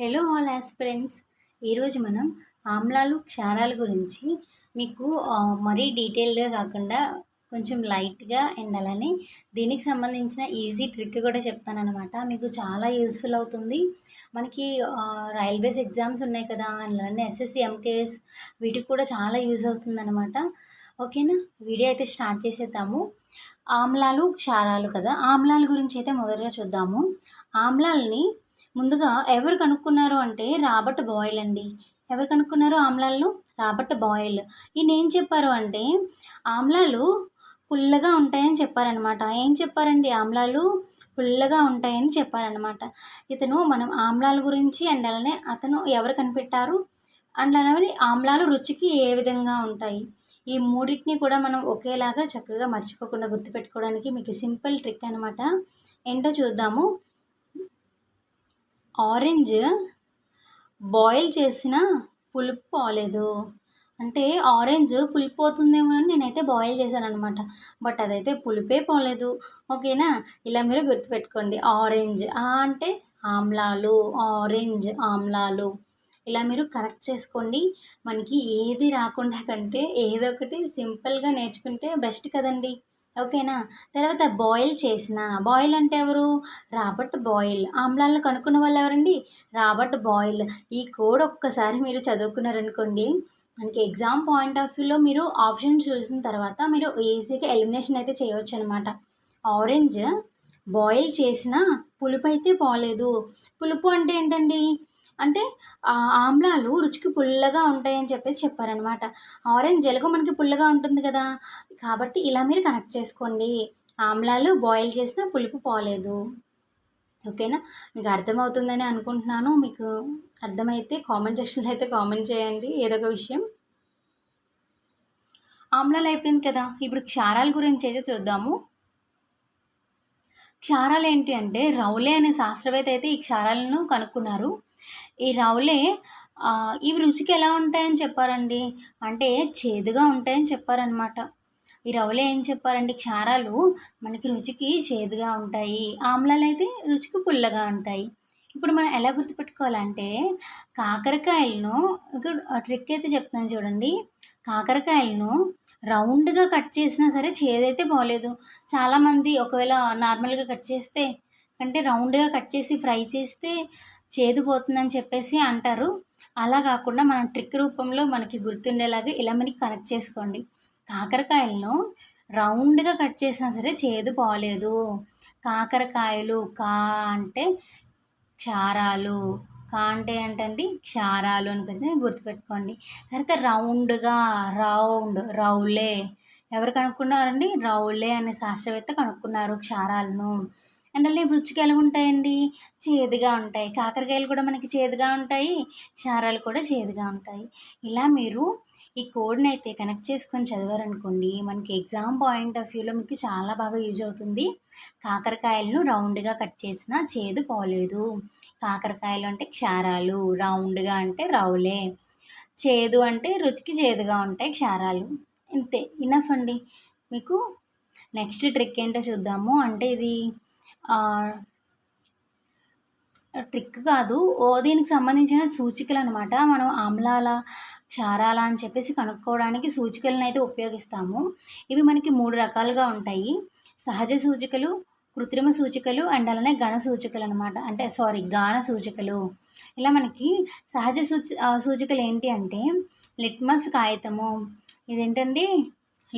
Hello all aspirants ఈరోజు మనం ఆమ్లాలు క్షారాల గురించి మీకు మరీ డీటెయిల్డ్గా కాకుండా కొంచెం లైట్గా అండ్ అలానే దీనికి సంబంధించిన ఈజీ ట్రిక్ కూడా చెప్తానమాట మీకు చాలా యూస్ఫుల్ అవుతుంది. మనకి రైల్వేస్ ఎగ్జామ్స్ ఉన్నాయి కదా అలానే ఎస్ఎస్సి ఎంకేఎస్ వీటికి కూడా చాలా యూజ్ అవుతుంది అనమాట ఓకేనా? వీడియో అయితే స్టార్ట్ చేసేద్దాము. ఆమ్లాలు క్షారాలు కదా. ఆమ్లాల గురించి అయితే మొదటగా చూద్దాము. ఆమ్లాలని ముందుగా ఎవరు కనుక్కున్నారు అంటే రాబర్ట్ బాయిల్ అండి. ఎవరు కనుక్కున్నారు ఆమ్లాలు? Robert Boyle. ఈయన ఏం చెప్పారు అంటే ఆమ్లాలు పుల్లగా ఉంటాయని చెప్పారనమాట ఏం చెప్పారండి? ఆమ్లాలు పుల్లగా ఉంటాయని చెప్పారనమాట ఇతను మనం ఆమ్లాల గురించి అండ్ అలానే అతను ఎవరు కనిపెట్టారు? అండ్ అలానే ఆమ్లాలు రుచికి ఏ విధంగా ఉంటాయి? ఈ మూడింటిని కూడా మనం ఒకేలాగా చక్కగా మర్చిపోకుండా గుర్తుపెట్టుకోవడానికి మీకు సింపుల్ ట్రిక్ అనమాట ఏంటో చూద్దాము. ఆరెంజ్ బాయిల్ చేసిన పులుపు పోలేదు. అంటే ఆరెంజ్ పులిపోతుందేమో అని నేనైతే బాయిల్ చేశాను అనమాట బట్ అదైతే పులిపే పోలేదు. ఓకేనా? ఇలా మీరు గుర్తుపెట్టుకోండి. ఆరెంజ్ ఆ అంటే ఆమ్లాలు ఆరెంజ్ ఆమ్లాలు. ఇలా మీరు కరెక్ట్ చేసుకోండి. మనకి ఏది రాకుండా కంటే ఏదో ఒకటి సింపుల్గా నేర్చుకుంటే బెస్ట్ కదండి. ఓకేనా? తర్వాత బాయిల్ చేసిన. బాయిల్ అంటే ఎవరు? Robert Boyle. ఆమ్లాలను కనుక్కున్న వాళ్ళు ఎవరండి? Robert boil. ఈ కోడ్ ఒక్కసారి మీరు చదువుకున్నారనుకోండి మనకి ఎగ్జామ్ పాయింట్ ఆఫ్ వ్యూలో మీరు ఆప్షన్ చూసిన తర్వాత మీరు ఈజీగా ఎలిమినేషన్ అయితే చేయవచ్చు అనమాట ఆరెంజ్ బాయిల్ చేసిన పులుపు అయితే పోలేదు. పులుపు అంటే ఏంటండి? అంటే ఆమ్లాలు రుచికి పుల్లగా ఉంటాయని చెప్పేసి చెప్పారనమాట ఆరెంజ్ ఎలాగో మనకి పుల్లగా ఉంటుంది కదా. కాబట్టి ఇలా మీరు కనెక్ట్ చేసుకోండి. ఆమ్లాలు బాయిల్ చేసిన పులుపు పోలేదు. ఓకేనా? మీకు అర్థమవుతుందని అనుకుంటున్నాను. మీకు అర్థమైతే కామెంట్ సెక్షన్లో అయితే కామెంట్ చేయండి. ఏదో ఒక విషయం? ఆమ్లాలు అయిపోయింది కదా. ఇప్పుడు క్షారాల గురించి అయితే చూద్దాము. క్షారాలు ఏంటి అంటే రౌలే అనే శాస్త్రవేత్త అయితే ఈ క్షారాలను కనుక్కున్నారు. ఈ రౌలే ఇవి రుచికి ఎలా ఉంటాయని చెప్పారండి? అంటే చేదుగా ఉంటాయని చెప్పారనమాట ఈ రవ్వలు ఏం చెప్పారండి? క్షారాలు మనకి రుచికి చేదుగా ఉంటాయి ఆమ్లాలు అయితే రుచికి పుల్లగా ఉంటాయి. ఇప్పుడు మనం ఎలా గుర్తుపెట్టుకోవాలంటే కాకరకాయలను ట్రిక్ అయితే చెప్తాను చూడండి. కాకరకాయలను రౌండ్గా కట్ చేసినా సరే చేదైతే పోలేదు. చాలామంది ఒకవేళ నార్మల్గా కట్ చేస్తే అంటే రౌండ్గా కట్ చేసి ఫ్రై చేస్తే చేదు పోతుందని చెప్పేసి అంటారు. అలా కాకుండా మనం ట్రిక్ రూపంలో మనకి గుర్తుండేలాగా ఇలా మనకి కనెక్ట్ చేసుకోండి. కాకరకాయలను రౌండ్గా కట్ చేసినా సరే చేదు పోలేదు. కాకరకాయలు కా అంటే క్షారాలు కా అంటే ఏంటండి? క్షారాలు అనిపిస్తుంది గుర్తుపెట్టుకోండి. తర్వాత రౌండ్గా రౌండ్ రౌలే. ఎవరు కనుక్కున్నారండి? రౌలే అనే శాస్త్రవేత్త కనుక్కున్నారు క్షారాలను. అండ్ అలాగే రుచికి ఎలా ఉంటాయండి. చేదుగా ఉంటాయి. కాకరకాయలు కూడా మనకి చేదుగా ఉంటాయి. క్షారాలు కూడా చేదుగా ఉంటాయి. ఇలా మీరు ఈ కోడ్ని అయితే కనెక్ట్ చేసుకొని చదివారనుకోండి మనకి ఎగ్జామ్ పాయింట్ ఆఫ్ వ్యూలో మీకు చాలా బాగా యూజ్ అవుతుంది. కాకరకాయలను రౌండ్గా కట్ చేసినా చేదు పోలేదు. కాకరకాయలు అంటే క్షారాలు రౌండ్గా అంటే రౌలే చేదు అంటే రుచికి చేదుగా ఉంటాయి క్షారాలు. ఇంతే ఇనఫ్ అండి. మీకు నెక్స్ట్ ట్రిక్ ఏంటో చూద్దాము. అంటే ఇది ట్రిక్ కాదు. ఓ దీనికి సంబంధించిన సూచికలు అనమాట మనం ఆమ్లాల క్షారాల అని చెప్పేసి కనుక్కోవడానికి సూచికలను అయితే ఉపయోగిస్తాము. ఇవి మనకి మూడు రకాలుగా ఉంటాయి. సహజ సూచికలు కృత్రిమ సూచికలు అండ్ అలానే ఘన సూచికలు అనమాట అంటే సారీ గాన సూచికలు. ఇలా మనకి సహజ సూచి సూచికలు ఏంటి అంటే లిట్మస్ కాగితము. ఇదేంటండి?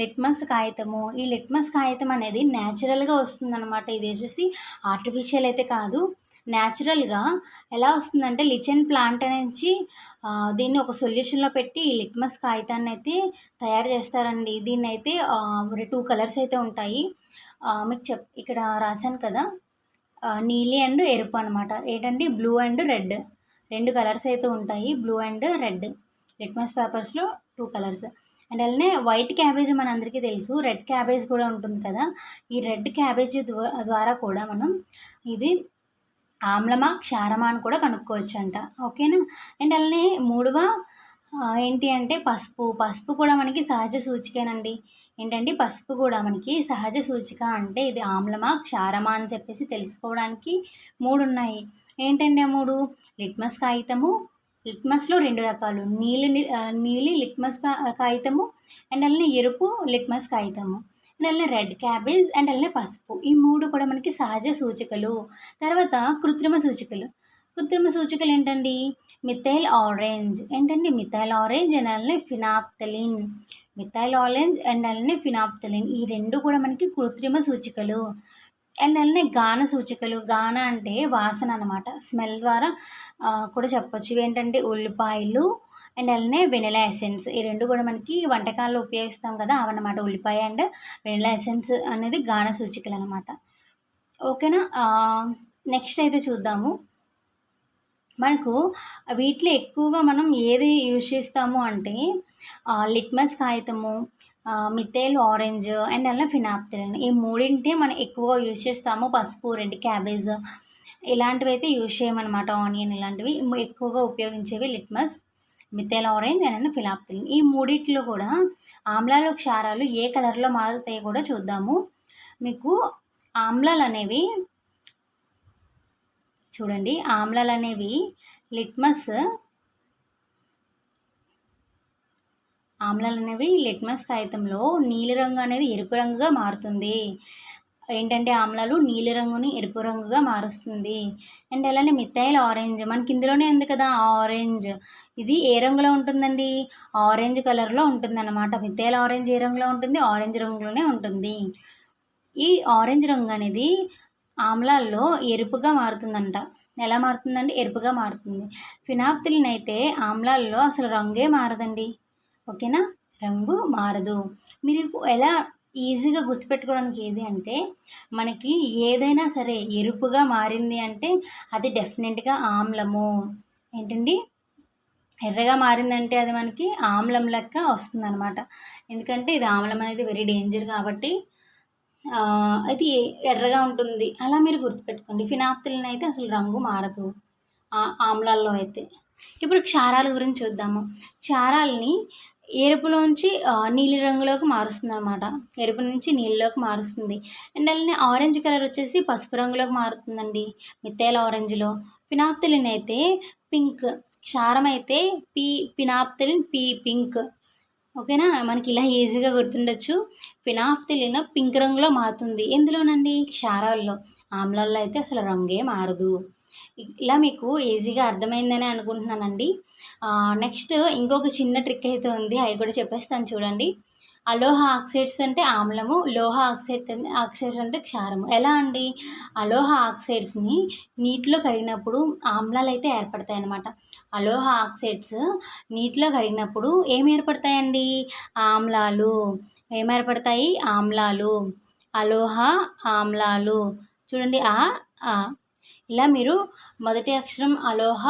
లిట్మస్ కాగితము. ఈ లిట్మస్ కాగితం అనేది న్యాచురల్గా వస్తుందన్నమాట. ఇది వచ్చేసి ఆర్టిఫిషియల్ అయితే కాదు. న్యాచురల్గా ఎలా వస్తుందంటే లిచెన్ ప్లాంట్ నుంచి దీన్ని ఒక సొల్యూషన్లో పెట్టి లిట్మస్ కాగితాన్ని అయితే తయారు చేస్తారండి. దీన్ని అయితే టూ కలర్స్ అయితే ఉంటాయి. మీకు చెప్ ఇక్కడ రాశాను కదా. నీలి అండ్ ఎరుపు అనమాట ఏంటండి బ్లూ అండ్ రెడ్ రెండు కలర్స్ అయితే ఉంటాయి. బ్లూ అండ్ రెడ్ లిట్మస్ పేపర్స్లో టూ కలర్స్ అండ్ అలానే వైట్ క్యాబేజ్ మన అందరికీ తెలుసు. రెడ్ క్యాబేజ్ కూడా ఉంటుంది కదా. ఈ రెడ్ క్యాబేజ్ ద్వారా కూడా మనం ఇది ఆమ్లమా క్షారమా అని కూడా కనుక్కోవచ్చు అంట ఓకేనా? అండ్ అలానే మూడవ ఏంటి అంటే పసుపు. పసుపు కూడా మనకి సహజ సూచికేనండి. ఏంటంటే పసుపు కూడా మనకి సహజ సూచిక అంటే ఇది ఆమ్లమా క్షారమా అని చెప్పేసి తెలుసుకోవడానికి మూడు ఉన్నాయి ఏంటంటే ఆ మూడు? లిట్మస్ కాగితము లిట్మస్లో రెండు రకాలు. నీలి నీలి లిట్మస్ కాగితము అండ్ అలానే ఎరుపు లిట్మస్ కాగితము. అండ్ అలానే రెడ్ క్యాబేజ్ అండ్ అలానే పసుపు. ఈ మూడు కూడా మనకి సహజ సూచికలు. తర్వాత కృత్రిమ సూచికలు. కృత్రిమ సూచికలు ఏంటండి? Methyl orange. ఏంటండి మిథైల్ ఆరెంజ్? అండ్ అలానే ఫినాప్తలిన్. మిథైల్ ఆరెంజ్ అండ్ అలానే ఫినాప్తలిన్. ఈ రెండు కూడా మనకి కృత్రిమ సూచికలు. అండ్ అలానే గాన సూచికలు గాన అంటే వాసన అనమాట స్మెల్ ద్వారా కూడా చెప్పొచ్చు. ఏంటంటే ఉల్లిపాయలు అండ్ అలానే వెనిలా ఎసెన్స్. ఈ రెండు కూడా మనకి వంటకాల్లో ఉపయోగిస్తాం కదా అవన్నమాట ఉల్లిపాయ అండ్ వెనిలా ఎసెన్స్ అనేది గాన సూచికలు అనమాట ఓకేనా? నెక్స్ట్ అయితే చూద్దాము. మనకు వీటిలో ఎక్కువగా మనం ఏది యూజ్ చేస్తాము అంటే లిట్మస్ కాగితము మిథేల్ ఆరెంజ్ అండ్ అలా ఫినాప్తిలిన్ ఈ మూడింటి మనం ఎక్కువగా యూజ్ చేస్తాము. పసుపు రెడ్ క్యాబేజ్ ఇలాంటివి అయితే యూజ్ చేయమన్నమాట. ఆనియన్ ఇలాంటివి. ఎక్కువగా ఉపయోగించేవి litmus methyl orange and phenolphthalein ఈ మూడిట్లో కూడా ఆమ్లాలు క్షారాలు ఏ కలర్లో మారుతాయో కూడా చూద్దాము. మీకు ఆమ్లాలు అనేవి చూడండి. ఆమ్లాలు అనేవి లిట్మస్ ఆమ్లాలు అనేవి లిట్మస్ కాగితంలో నీలిరంగు అనేది ఎరుపు రంగుగా మారుతుంది. ఏంటంటే ఆమ్లాలు నీలి రంగుని ఎరుపు రంగుగా మారుస్తుంది. అండ్ అలానే మిథైల్ ఆరెంజ్ మనకి ఇందులోనే ఉంది కదా ఆరెంజ్. ఇది ఏ రంగులో ఉంటుందండి? ఆరెంజ్ కలర్లో ఉంటుంది అనమాట మిథైల్ ఆరెంజ్ ఏ రంగులో ఉంటుంది? ఆరెంజ్ రంగులోనే ఉంటుంది. ఈ ఆరెంజ్ రంగు అనేది ఆమ్లాల్లో ఎరుపుగా మారుతుందంట. ఎలా మారుతుందండి? ఎరుపుగా మారుతుంది. ఫినాప్తిలిన్ అయితే ఆమ్లాల్లో అసలు రంగే మారదండి. ఓకేనా? రంగు మారదు. మీరు ఎలా ఈజీగా గుర్తుపెట్టుకోవడానికి ఏది అంటే మనకి ఏదైనా సరే ఎరుపుగా మారింది అంటే అది డెఫినెట్గా ఆమ్లము. ఏంటండి? ఎర్రగా మారిందంటే అది మనకి ఆమ్లం లెక్క వస్తుంది అనమాట ఎందుకంటే ఇది ఆమ్లం అనేది వెరీ డేంజర్ కాబట్టి అది ఎర్రగా ఉంటుంది. అలా మీరు గుర్తుపెట్టుకోండి. ఫినాప్తులను అయితే అసలు రంగు మారదు. ఆమ్లాల్లో అయితే. ఇప్పుడు క్షారాల గురించి చూద్దాము. క్షారాలని ఎరుపులోంచి నీలి రంగులోకి మారుస్తుంది అనమాట ఎరుపు నుంచి నీళ్ళలోకి మారుస్తుంది. అండ్ అలానే ఆరెంజ్ కలర్ వచ్చేసి పసుపు రంగులోకి మారుతుందండి. మిత్తేల ఆరెంజ్లో. పినాప్తలిన్ అయితే పింక్. క్షారం అయితే పీ పినాప్తలిన్ పీ పింక్. ఓకేనా? మనకి ఇలా ఈజీగా గుర్తుండొచ్చు. ఫినాఫ్తిలిన్ పింక్ రంగులో మారుతుంది. ఎందులోనండి? క్షారాల్లో. ఆమ్లాల్లో అయితే అసలు రంగే మారదు. ఇలా మీకు ఈజీగా అర్థమైందని అనుకుంటున్నానండి. నెక్స్ట్ ఇంకొక చిన్న ట్రిక్ అయితే ఉంది. అవి కూడా చెప్పేస్తాను చూడండి. అలోహ ఆక్సైడ్స్ అంటే ఆమ్లము లోహ ఆక్సైడ్ ఆక్సైడ్స్ అంటే క్షారము. ఎలా అండి? అలోహ ఆక్సైడ్స్ని నీటిలో కరిగినప్పుడు ఆమ్లాలు అయితే ఏర్పడతాయి అన్నమాట అలోహ ఆక్సైడ్స్ నీటిలో కరిగినప్పుడు ఏం ఏర్పడతాయండి? ఆమ్లాలు. ఏం ఏర్పడతాయి? ఆమ్లాలు. అలోహ ఆమ్లాలు. చూడండి ఆ ఇలా మీరు మొదటి అక్షరం అలోహ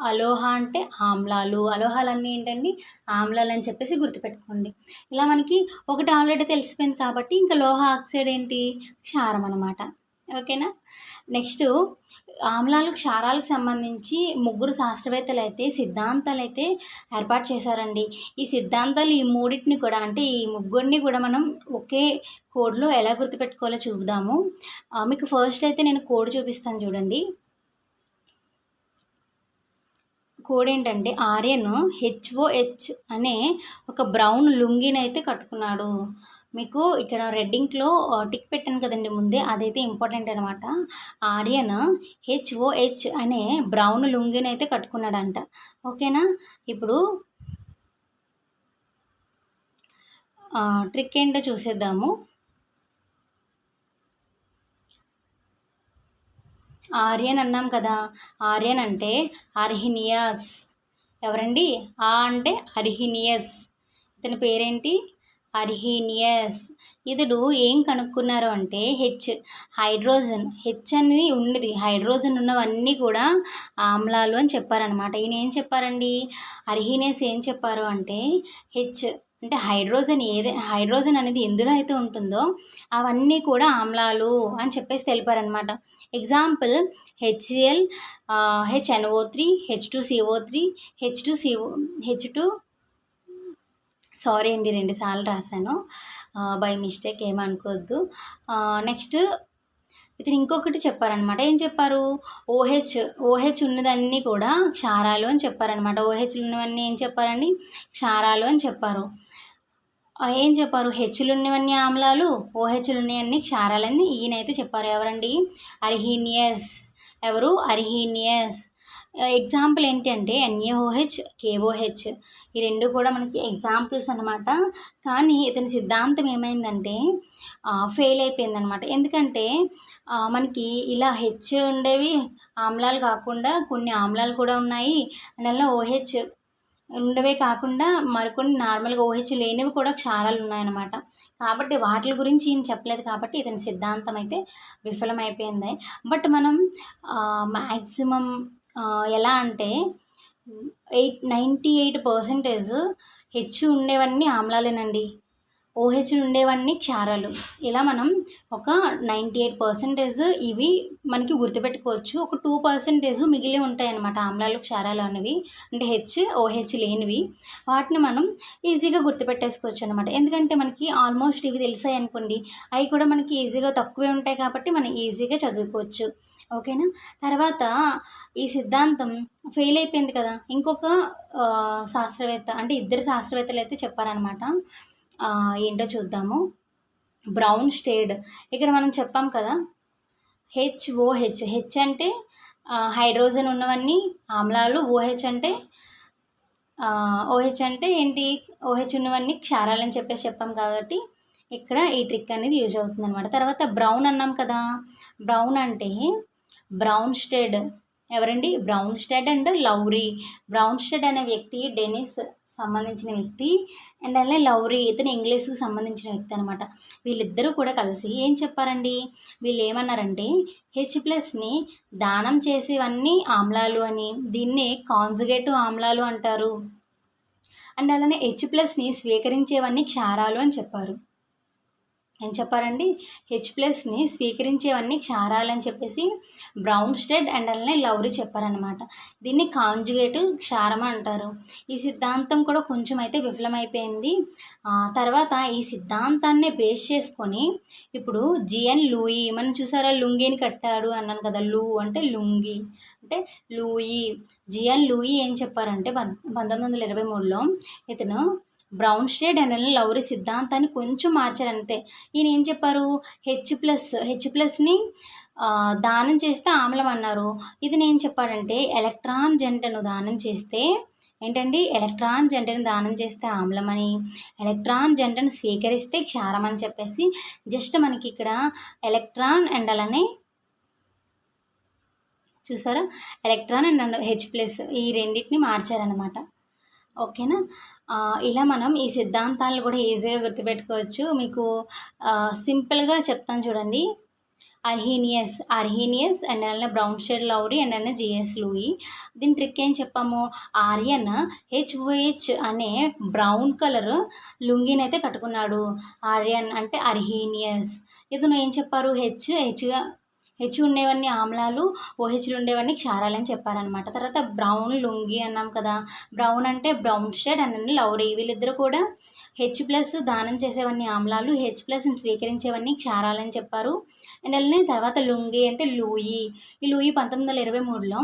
అలోహ అంటే ఆమ్లాలు. అలోహాలన్నీ ఏంటండి? ఆమ్లాలు అని చెప్పేసి గుర్తుపెట్టుకోండి. ఇలా మనకి ఒకటి ఆల్రెడీ తెలిసిపోయింది కాబట్టి ఇంకా లోహ ఆక్సైడ్ ఏంటి? క్షారం అనమాట ఓకేనా? నెక్స్ట్ ఆమ్లాలు క్షారాలకు సంబంధించి ముగ్గురు శాస్త్రవేత్తలు అయితే సిద్ధాంతాలు అయితే ఏర్పాటు చేశారండి. ఈ సిద్ధాంతాలు ఈ మూడింటిని కూడా అంటే ఈ ముగ్గురిని కూడా మనం ఒకే కోడ్లో ఎలా గుర్తుపెట్టుకోవాలో చూపుదాము మీకు ఫస్ట్ అయితే నేను కోడ్ చూపిస్తాను చూడండి. కోడ్ ఏంటంటే ఆర్యన్ హెచ్ఓహెచ్ అనే ఒక బ్రౌన్ లుంగిని అయితే కట్టుకున్నాడు. మీకు ఇక్కడ రెడ్డింగ్లో టిక్ పెట్టాను కదండి ముందే అదైతే ఇంపార్టెంట్ అనమాట ఆర్యన్ హెచ్ఓహెచ్ అనే బ్రౌన్ లుంగిని అయితే కట్టుకున్నాడంట. ఓకేనా? ఇప్పుడు ట్రిక్ ఏంటో చూసేద్దాము. ఆర్యన్ అన్నాం కదా ఆర్యన్ అంటే అర్హినియాస్. ఎవరండి? ఆ అంటే అర్హినియస్. ఇతని పేరేంటి? అర్హీనియస్ ఇతడు ఏం కనుక్కున్నారు అంటే హెచ్. హైడ్రోజన్. హెచ్ అనేది ఉన్నది హైడ్రోజన్ ఉన్నవన్నీ కూడా ఆమ్లాలు అని చెప్పారనమాట ఈయన ఏం చెప్పారండి? అర్హీనియస్ ఏం చెప్పారు అంటే హెచ్. అంటే హైడ్రోజన్ ఏదే హైడ్రోజన్ అనేది ఎందులో అయితే ఉంటుందో అవన్నీ కూడా ఆమ్లాలు అని చెప్పేసి తెలిపారనమాట example HCl HNO three H two CO three H two CO H two sorry అండి రెండుసార్లు రాశాను. బై మిస్టేక్ ఏమనుకోవద్దు. నెక్స్ట్ ఇతను ఇంకొకటి చెప్పారనమాట ఏం చెప్పారు? ఓహెచ్ ఓహెచ్ ఉన్నదన్నీ కూడా క్షారాలు అని చెప్పారనమాట ఓహెచ్లు ఉన్నవన్నీ ఏం చెప్పారండి? క్షారాలు అని చెప్పారు. ఏం చెప్పారు? హెచ్లు ఉన్నవన్నీ ఆమ్లాలు ఓహెచ్లు ఉన్నవన్నీ క్షారాలని ఈయనైతే చెప్పారు ఎవరండి? అర్హీనియస్. ఎవరు? అర్హీనియస్. ఎగ్జాంపుల్ ఏంటి అంటే ఎన్ఏఓహెచ్ కేఓహెచ్ ఈ రెండు కూడా మనకి ఎగ్జాంపుల్స్ అనమాట కానీ ఇతని సిద్ధాంతం ఏమైందంటే ఫెయిల్ అయిపోయిందనమాట ఎందుకంటే మనకి ఇలా హెచ్ ఉండేవి ఆమ్లాలు కాకుండా కొన్ని ఆమ్లాలు కూడా ఉన్నాయి. అందువల్ల ఓహెచ్ ఉండవే కాకుండా మరికొన్ని నార్మల్గా ఓహెచ్ లేనివి కూడా క్షారాలు ఉన్నాయన్నమాట. కాబట్టి వాటి గురించి ఈయన చెప్పలేదు కాబట్టి ఇతని సిద్ధాంతం అయితే విఫలమైపోయింది. బట్ మనం మ్యాక్సిమం ఎలా అంటే eight ninety eight percentage H ఉండేవన్నీ ఆమ్లాలేనండి. ఓహెచ్ ఉండేవన్నీ క్షారాలు. ఇలా మనం ఒక నైంటీ ఎయిట్ పర్సెంటేజ్ ఇవి మనకి గుర్తుపెట్టుకోవచ్చు. ఒక టూ పర్సెంటేజ్ మిగిలి ఉంటాయి అన్నమాట ఆమ్లాలు క్షారాలు అనేవి. అంటే హెచ్ ఓహెచ్ లేనివి. వాటిని మనం ఈజీగా గుర్తుపెట్టేసుకోవచ్చు అనమాట ఎందుకంటే మనకి ఆల్మోస్ట్ ఇవి తెలిసాయి అనుకోండి అవి కూడా మనకి ఈజీగా తక్కువే ఉంటాయి కాబట్టి మనం ఈజీగా చదువుకోవచ్చు. ఓకేనా? తర్వాత ఈ సిద్ధాంతం ఫెయిల్ అయిపోయింది కదా. ఇంకొక శాస్త్రవేత్త అంటే ఇద్దరు శాస్త్రవేత్తలు అయితే చెప్పారనమాట ఏంటో చూద్దాము. బ్రౌన్ స్టేడ్ ఇక్కడ మనం చెప్పాం కదా హెచ్ఓహెచ్ హెచ్ అంటే హైడ్రోజన్ ఉన్నవన్నీ ఆమ్లాలు ఓహెచ్ అంటే ఓహెచ్ అంటే ఏంటి? ఓహెచ్ ఉన్నవన్నీ క్షారాలని చెప్పేసి చెప్పాం కాబట్టి ఇక్కడ ఈ ట్రిక్ అనేది యూజ్ అవుతుంది అనమాట తర్వాత బ్రౌన్ అన్నాం కదా బ్రౌన్ అంటే బ్రౌన్ స్టెడ్ ఎవరండి? Bronsted and Lowry Bronsted అనే వ్యక్తి డెనిస్ సంబంధించిన వ్యక్తి అండ్ అలాగే లౌరీ ఇతను ఇంగ్లీష్కి సంబంధించిన వ్యక్తి అనమాట వీళ్ళిద్దరూ కూడా కలిసి ఏం చెప్పారండి? వీళ్ళు ఏమన్నారంటే హెచ్ ప్లస్ని దానం చేసేవన్నీ ఆమ్లాలు అని దీన్నే కాన్జుగేటివ్ ఆమ్లాలు అంటారు. అండ్ అలానే హెచ్ ప్లస్ని స్వీకరించేవన్నీ క్షారాలు అని చెప్పారు. ఏం చెప్పారండి? హెచ్ ప్లస్ని స్వీకరించేవన్నీ క్షారాలని చెప్పేసి బ్రౌన్ స్టెడ్ అండ్ అలానే లౌరీ చెప్పారనమాట దీన్ని కాంజుగేట్ క్షారం అంటారు. ఈ సిద్ధాంతం కూడా కొంచెం అయితే విఫలమైపోయింది తర్వాత ఈ సిద్ధాంతాన్ని బేస్ చేసుకొని ఇప్పుడు జిఎన్ లూయి మనం చూసారా లుంగిని కట్టాడు అన్నాను కదా లూ అంటే లుంగి. అంటే లూయి. జిఎన్ లూయి ఏం చెప్పారంటే పంతొమ్మిది వందల ఇరవై మూడులో ఇతను బ్రౌన్ షేడ్ అండ్ లౌరీ సిద్ధాంతాన్ని కొంచెం మార్చారు అంతే. ఈయన ఏం చెప్పారు? హెచ్ ప్లస్ హెచ్ ప్లస్ని దానం చేస్తే ఆమ్లం అన్నారు. ఇది నేను చెప్పాడంటే ఎలక్ట్రాన్ జంటను దానం చేస్తే ఏంటండి? ఎలక్ట్రాన్ జంటను దానం చేస్తే ఆమ్లం అని ఎలక్ట్రాన్ జంటను స్వీకరిస్తే క్షారం అని చెప్పేసి జస్ట్ మనకి ఇక్కడ ఎలక్ట్రాన్ అండ్ అలానే చూసారా? ఎలక్ట్రాన్ అండ్ హెచ్ ప్లస్ ఈ రెండింటిని మార్చారనమాట ఓకేనా? ఇలా మనం ఈ సిద్ధాంతాలను కూడా ఈజీగా గుర్తుపెట్టుకోవచ్చు. మీకు సింపుల్గా చెప్తాను చూడండి. అర్హీనియస్ అర్హీనియస్ అండ్ అలానే బ్రౌన్ షేడ్ లౌరీ అండ్ అలానే జిఎస్ లూయి. దీని ట్రిక్ ఏం చెప్పాము? ఆర్యన్ హెచ్ఓహెచ్ అనే బ్రౌన్ కలర్ లుంగిని అయితే కట్టుకున్నాడు. ఆర్యన్ అంటే అర్హీనియస్ ఇతను ఏం చెప్పారు? హెచ్ హెచ్గా హెచ్ ఉండేవన్నీ ఆమ్లాలు ఓహెచ్లు ఉండేవన్నీ క్షారాలని చెప్పారనమాట తర్వాత బ్రౌన్ లుంగి అన్నాం కదా. బ్రౌన్ అంటే బ్రౌన్ షేడ్ అండ్ లౌరీ వీళ్ళిద్దరు కూడా హెచ్ ప్లస్ దానం చేసేవన్నీ ఆమ్లాలు హెచ్ ప్లస్ని స్వీకరించేవన్నీ క్షారాలని చెప్పారు. అండ్ అలానే తర్వాత లుంగి అంటే లూయి. ఈ లూయి పంతొమ్మిది వందల ఇరవై మూడులో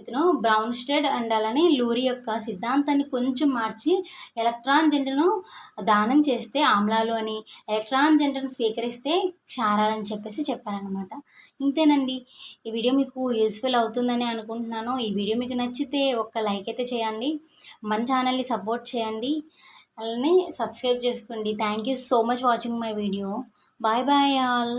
ఇతను బ్రౌన్ స్టెడ్ అండ్ అలానే లూరి యొక్క సిద్ధాంతాన్ని కొంచెం మార్చి ఎలక్ట్రాన్ జంటను దానం చేస్తే ఆమ్లాలు అని ఎలక్ట్రాన్ జంటను స్వీకరిస్తే క్షారాలని చెప్పేసి చెప్పారనమాట ఇంతేనండి. ఈ వీడియో మీకు యూస్ఫుల్ అవుతుందని అనుకుంటున్నాను. ఈ వీడియో మీకు నచ్చితే ఒక్క లైక్ అయితే చేయండి. మన ఛానల్ని సపోర్ట్ చేయండి. అలానే సబ్స్క్రైబ్ చేసుకోండి. Thank you so much watching my video bye bye all